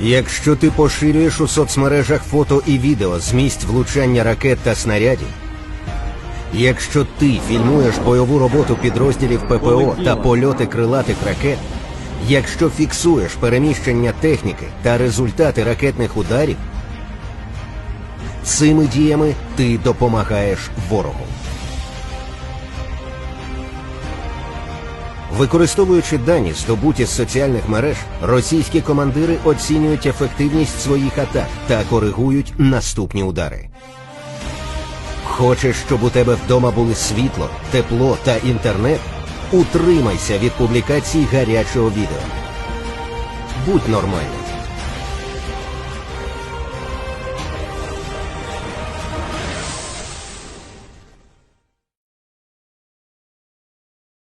Якщо ти поширюєш у соцмережах фото і відео з місць влучання ракет та снарядів, якщо ти фільмуєш бойову роботу підрозділів ППО та польоти крилатих ракет, якщо фіксуєш переміщення техніки та результати ракетних ударів, цими діями ти допомагаєш ворогу. Використовуючи дані, здобуті з соціальних мереж, російські командири оцінюють ефективність своїх атак та коригують наступні удари. Хочеш, щоб у тебе вдома були світло, тепло та інтернет? Утримайся від публікацій гарячого відео. Будь нормальним.